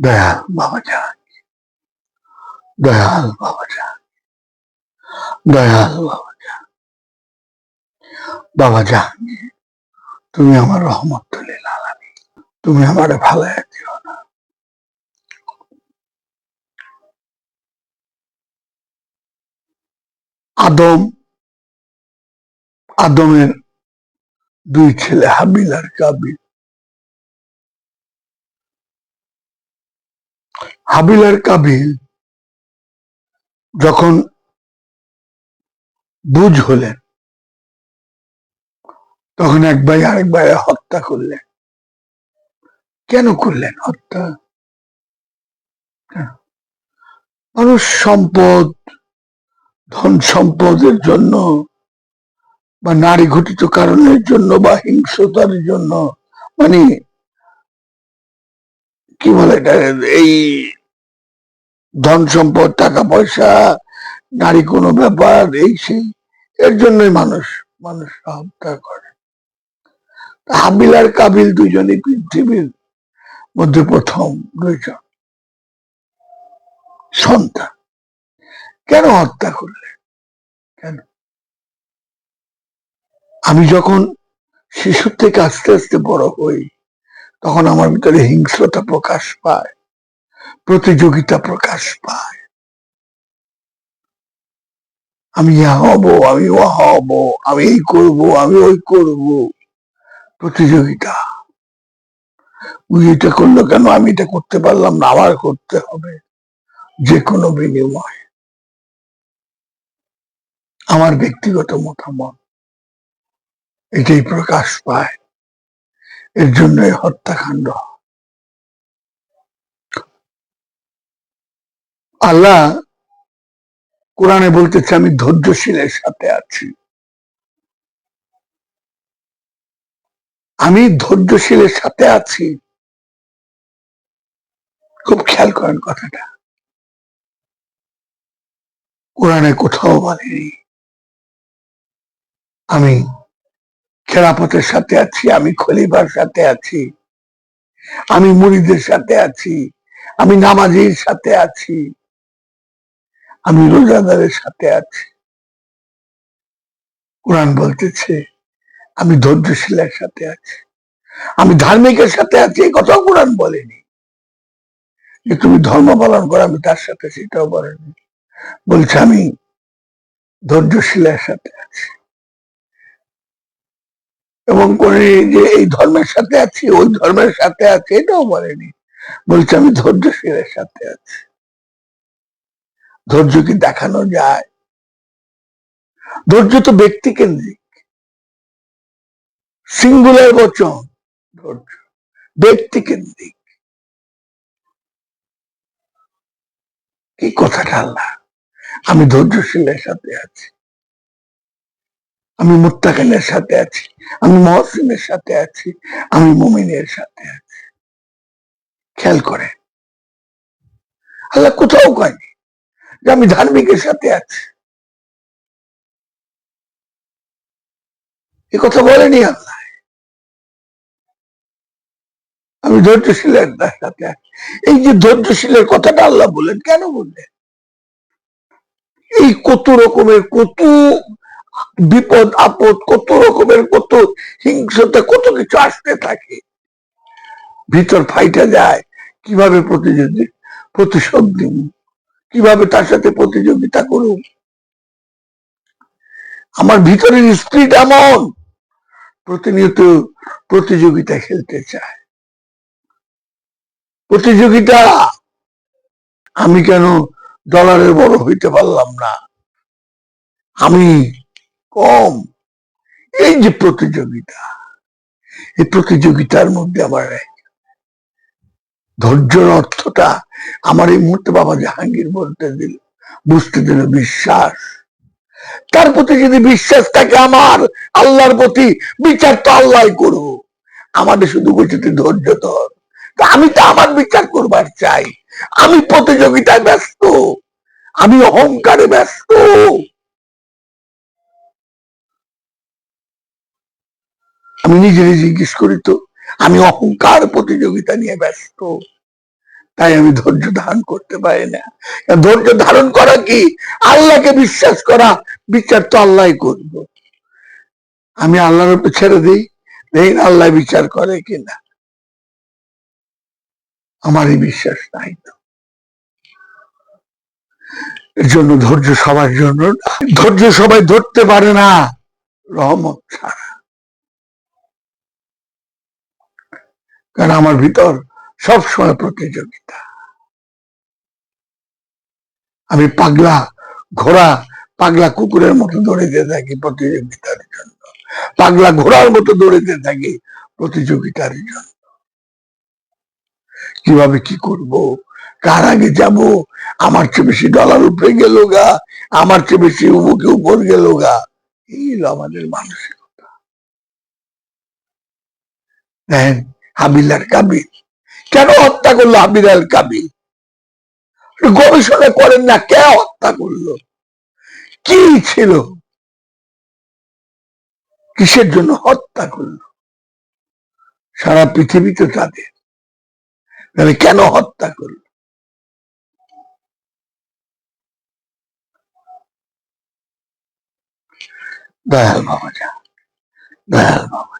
দয়াল বাবা যান দয়াল বাবা যান দয়াল বাবা যান বাবা যান তুমি আমার রহমত তুলে লালামি তুমি আমার ভালো দিও না। আদম, আদমের দুই ছেলে হাবিল আর কাবিল। হাবিল আর কাবিল যখন বুঝ হলেন, তখন এক ভাই আরেক ভাই হত্যা করলেন। কেন করলেন হত্যা? মানুষ সম্পদ, ধন সম্পদের জন্য বা নারী ঘটিত কারণের জন্য বা হিংসতার জন্য মানে কি বলে এই ধন সম্পদ টাকা পয়সা নারী কোনো ব্যাপার, এই সেই, এর জন্যই মানুষ মানুষ হত্যা করে। হাবিল আর কাবিল দুজনই পৃথিবীর মধ্যে প্রথম দুইজন। সন্তান। কেন হত্যা করলে? কেন? আমি যখন শিশুর থেকে আস্তে আস্তে বড় হই, তখন আমার ভিতরে হিংস্রতা প্রকাশ পায়। প্রতিযোগিতা প্রকাশ পায়। আমি ইহা হব, আমি ও হব, আমি এই করব, আমি ওই করব। প্রতিযোগিতা। উনি এটা করল কেন? আমি এটা করতে পারলাম না, আমার করতে হবে। যে কোনো বিনিময়। আমার ব্যক্তিগত মতামত। এটাই প্রকাশ পায়। এর জন্যই হত্যাকাণ্ড আল্লাহ কোরআনে বলতেছে, আমি ধৈর্যশীলের সাথে আছি। আমি ধৈর্যশীলের সাথে আছি। খুব খেয়াল করেন কথাটা। কোরআনে কোথাও বলেনি, আমি খেরাপথের সাথে আছি, আমি খলিফার সাথে আছি, আমি মুড়িদের সাথে আছি, আমি নামাজির সাথে আছি। আমি রোজাদারের সাথে আছি। কোরআন বলতেছে, আমি ধৈর্যশীলের সাথে আছি। আমি ধার্মিকের সাথে আছি, এই কথাও কোরআন বলেনি। যে তুমি ধর্ম পালন করো, আমি তার সাথে সেটাও বলেনি। বলছে, আমি ধৈর্যশীলের সাথে আছি। এবং করে যে এই ধর্মের সাথে আছি, ওই ধর্মের সাথে আছি, এটাও বলেনি। বলছে, আমি ধৈর্যশীলের সাথে আছি। ধৈর্য কি দেখানো যায়? ধৈর্য তো ব্যক্তি কেন্দ্রিক। সিঙ্গুলার বচন, ধৈর্য, ব্যক্তি কেন্দ্রিক। এই কথাটা আল্লাহ? আমি ধৈর্যশীলের সাথে আছি। আমি মুত্তাকানের সাথে আছি। আমি মহসিনের সাথে আছি। আমি মুমিনের সাথে আছি। খেয়াল করে আল্লাহ কোথাও কয়নি। যে আমি ধার্মিকের সাথে আছি। এ কথা বলেনি আল্লাহ। আমি ধৈর্যশীলের সাথে আছি। এই যে ধৈর্যশীলের কথাটা আল্লাহ বললেন কেন বললেন? এই কত রকমের কত বিপদ, আপদ, কত রকমের কত হিংসতা কত কিছু আসতে থাকে। ভিতর ফাইটা যায়, কীভাবে প্রতিযোগী প্রতিশোধ দিব কীভাবে তার সাথে প্রতিযোগিতা করুন আমার ভিতরের স্পিরিট এমন, প্রতিনিয়ত প্রতিযোগিতা খেলতে চায়। প্রতিযোগিতা, আমি কেন ডলারের বড় হইতে পারলাম না? আমি কম। এই যে প্রতিযোগিতা, এই প্রতিযোগিতার মধ্যে আমার ধৈর্যের অর্থটা আমার এই মুহূর্তে বাবা জাহাঙ্গীর বলতে দিল। বুঝতে দিল বিশ্বাস? তার প্রতি যদি বিশ্বাস থাকে আমার, আল্লাহর প্রতি বিচার তো আল্লাহ করব আমাদের শুধু বলছে ধৈর্য ধর। আমি তো আমার বিচার করবার চাই। আমি প্রতিযোগিতায় ব্যস্ত। আমি অহংকারে ব্যস্ত। আমি নিজে জিজ্ঞেস করি তো আমি অহংকার প্রতিযোগিতা নিয়ে ব্যস্ত। তাই আমি ধৈর্য ধারণ করতে পারি না। ধৈর্য ধারণ করা কি? আল্লাহকে বিশ্বাস করা। বিচার তো আল্লাহ করব। আমি আল্লাহর উপর ছেড়ে দিই। দেখি আল্লাহ বিচার করে কিনা। আমার এই বিশ্বাস নাই তো। এর জন্য ধৈর্য সবার জন্য ধৈর্য সবাই ধরতে পারে না। রহমত ছাড়া। কারণ আমার ভিতর সবসময় প্রতিযোগিতা। আমি পাগলা ঘোড়া, পাগলা কুকুরের মতো দৌড়িতে থাকি প্রতিযোগিতার জন্য। পাগলা ঘোড়ার মতো দৌড়িতে থাকি প্রতিযোগিতার জন্য। কীভাবে কি করব? কার আগে যাব? আমার চেয়ে বেশি ডলার উপরে গেল গা? আমার চেয়ে বেশি উমুকে উপর গেল গা? এই আমাদের মানসিকতা। হাবিল আর কাবিল কেন হত্যা করল হাবিল আর কাবিল গবেষণা করেন না, কে হত্যা করল? কি ছিল? কিসের জন্য হত্যা করল? সারা পৃথিবী তো তাদের তাহলে কেন হত্যা করল? দয়াল বাবা যা দয়াল বাবা